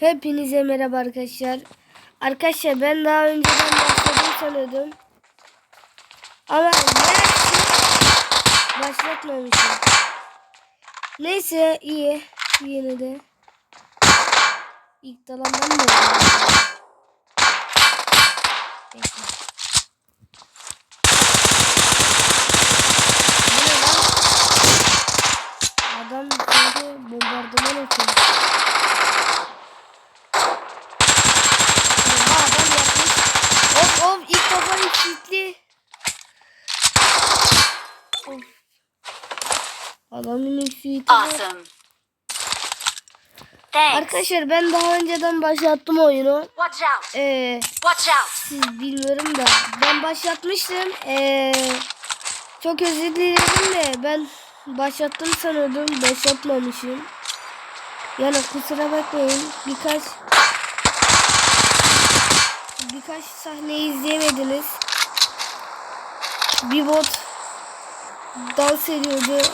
Hepinize merhaba arkadaşlar. Arkadaşlar ben daha önceden başladım sanıyordum. Ama başlatmamışım. Neyse iyi. Yine de. İlk dalandan mı? Bekle. Bu ne lan? Adam sanki bombardıman atıyor. Oha adam yapmış. Of eşitli. Of. Adamın eşitli. Awesome. Thanks. Arkadaşlar ben daha önceden başlattım oyunu. Watch out. Ee, Watch out. siz bilmiyorum da ben başlatmıştım. Ee, çok özür dilerim de ben başlattım sanıyordum. Başlatmamışım. Yani kusura bakmayın. Birkaç birkaç sahneyi izleyemediniz. Bir bot dans ediyordu.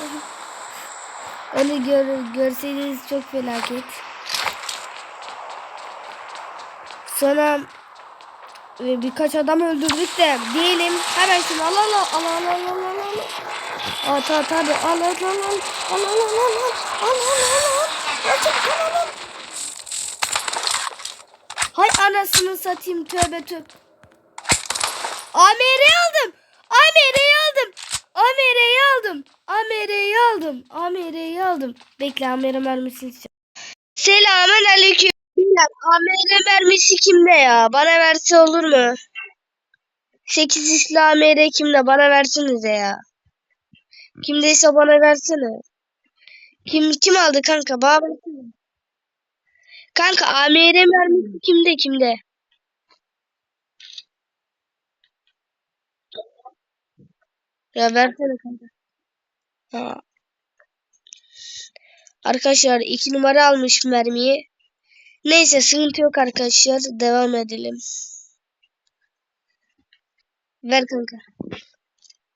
Onu gör, görseydiniz çok felaket. Sonra e, birkaç adam öldürdük de diyelim hemen şunu al al al al al al al al at at hadi al al al al al al al al al al al al al al al al Hay anasını satayım tövbe tövbe. AMR'yi aldım. AMR'yi aldım. AMR'yi aldım. AMR'yi aldım. AMR'yi aldım. Bekle AMR mermisini Selamun aleyküm. Bilal AMR mermisi kimde ya? Bana verse olur mu? 8 isli AMR kimde? Bana versenize ya. Kimdeyse bana versene. Kim kim aldı kanka? Bana versene. Kanka AMR mermisi kimde kimde? Ya versene kanka. Ha. Arkadaşlar iki numara almış mermiyi. Neyse sıkıntı yok arkadaşlar. Devam edelim. Ver kanka.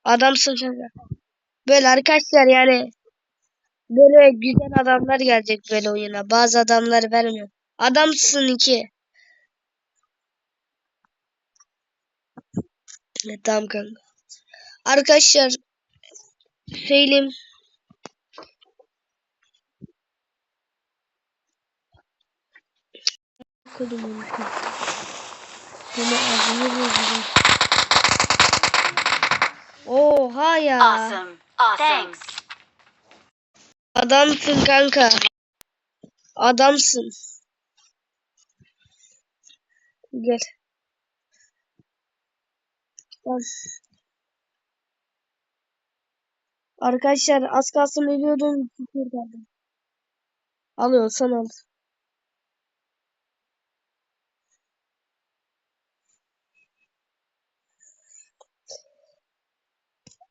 Adamsın kanka. Böyle arkadaşlar yani böyle güzel adamlar gelecek böyle oyuna. Bazı adamlar vermiyor. Adamsın iki. Evet, tamam kanka. Arkadaşlar Selim Kodum onu. Bunu ağzını bozacağım. Oha ya. Awesome. Awesome. Thanks. Adamsın kanka. Adamsın. Gel. Gel. Arkadaşlar az kalsın ölüyordum. Alıyorsan al.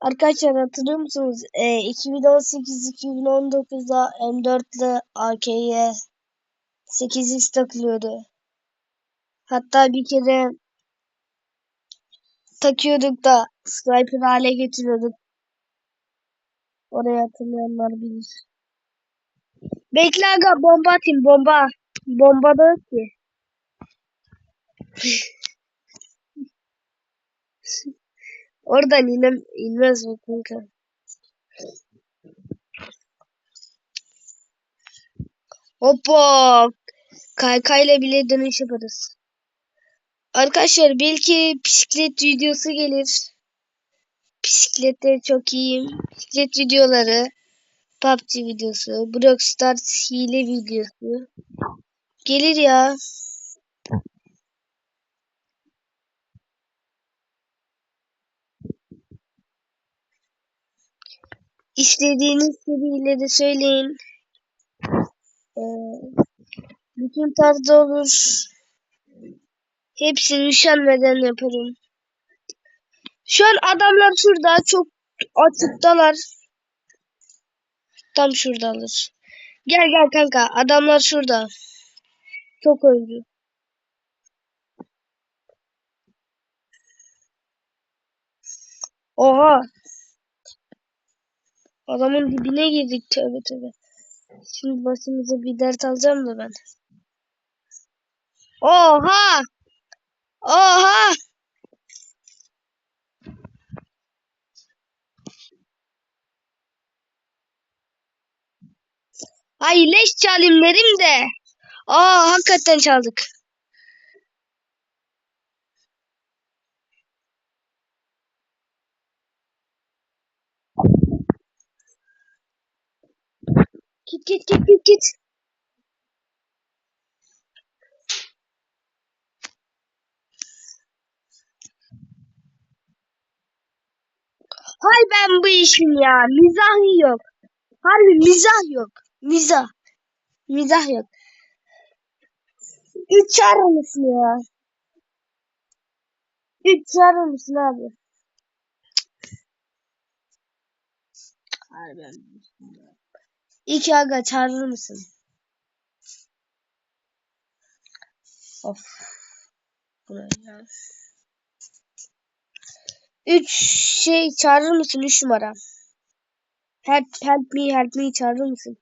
Arkadaşlar hatırlıyor musunuz? Ee, 2018-2019'da M4 ile AK'ye 8x takılıyordu. Hatta bir kere takıyorduk da sniper hale getiriyorduk. Orayı hatırlayanlar bilir. Bekle aga bomba atayım bomba. Bomba da yok ki. Oradan inem, inmez bu kanka. Hoppa. Kaykayla bile dönüş yaparız. Arkadaşlar belki bisiklet videosu gelir. Bisiklette çok iyiyim. Bisiklet videoları. PUBG videosu. Brock Stars hile videosu. Gelir ya. İstediğiniz serileri söyleyin. Ee, bütün tarzda olur. Hepsini üşenmeden yaparım. Şu an adamlar şurada çok açıktalar. Tam şuradalar. Gel gel kanka adamlar şurada. Çok öldü. Oha. Adamın dibine girdik tövbe tövbe. Şimdi başımıza bir dert alacağım da ben. Oha! Oha! Ay leş çalayım dedim de. Aa hakikaten çaldık. Git git git git git. Hay ben bu işim ya. Mizah yok. Harbi mizah yok. Mizah. Mizah yok. Üç çağırır mısın ya? Üç çağırır mısın abi? Harbi. İki aga çağırır mısın? Of. Buraya. Üç şey çağırır mısın? Üç numara. Help, help me, help me çağırır mısın?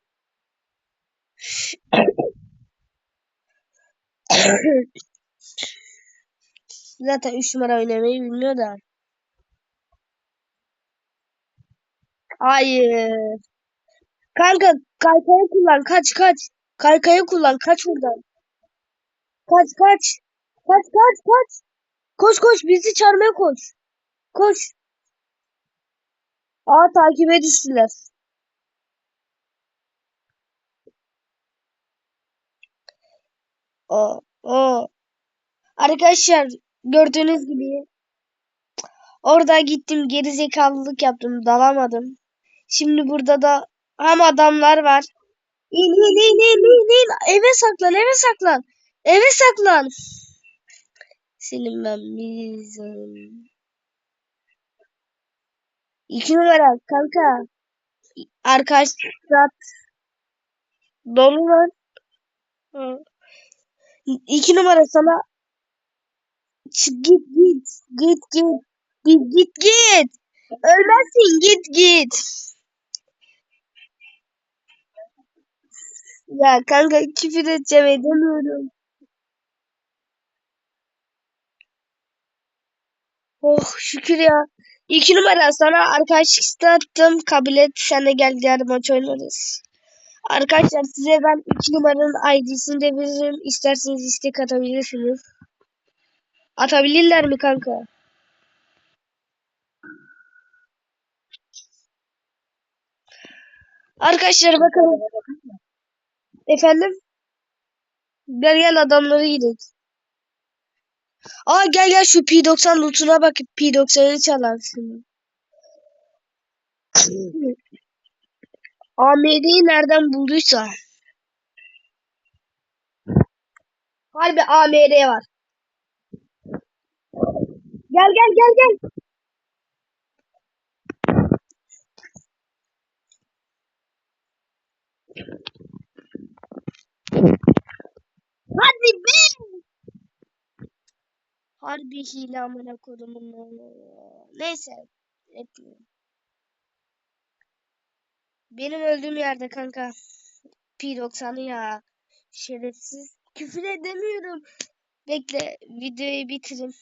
Zaten üç numara oynamayı bilmiyor da. Hayır. Kanka kaykayı kullan. Kaç kaç. Kaykayı kullan. Kaç buradan. Kaç kaç. Kaç kaç kaç. Koş koş bizi çağırmaya koş. Koş. Aa takibe düştüler. O o. Arkadaşlar gördüğünüz gibi orada gittim geri zekalılık yaptım dalamadım. Şimdi burada da hem adamlar var. İn in in in in in. Eve saklan eve saklan. Eve saklan. Senin ben bizim. İki numara kanka. Arkadaşlar dolu. Hı. İki numara sana git git git git git git git. Ölmezsin git git. Ya kanka küfür edeceğim edemiyorum. Oh şükür ya. İki numara sana arkadaşlık isteği attım. Kabul et. Sen de gel diğer maç oynarız. Arkadaşlar size ben iki numaranın ID'sini de veririm. İsterseniz istek atabilirsiniz. Atabilirler mi kanka? Arkadaşlar bakalım. Efendim? Gel gel adamları gidelim. Aa gel gel şu P90 lootuna bak P90'ı çalarsın. AMD'yi nereden bulduysa. Harbi AMD var. Gel gel gel gel. Hadi be. Harbi hile amına kodumun. Neyse. Etmiyorum. Benim öldüğüm yerde kanka. P90'ı ya. Şerefsiz. Küfür edemiyorum. Bekle videoyu bitireyim.